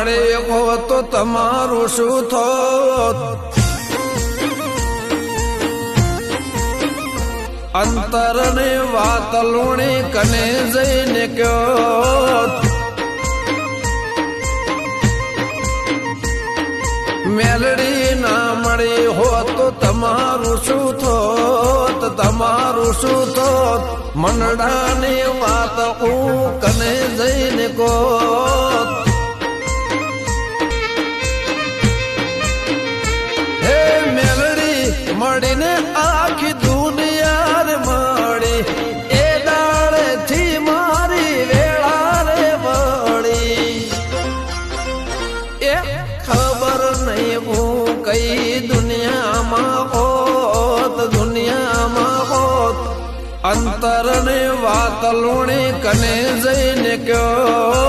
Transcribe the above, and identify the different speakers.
Speaker 1: મળે હો તો તમારું શું થોત? અંતરની વાત લુણી કને જઈને કયો મેલડી ના મળી હોત તો તમારું શું થોત? તમારું શું થોત? મંડળાની વાત હું કને જઈને કોત મળીને આખી દુનિયા માણી એ દાળેથી મારી વેળા રે વળી. એ ખબર નહીં હું કઈ દુનિયામાં હોત દુનિયામાં હોત. અંતરને વાત લુણી કને જઈને કયો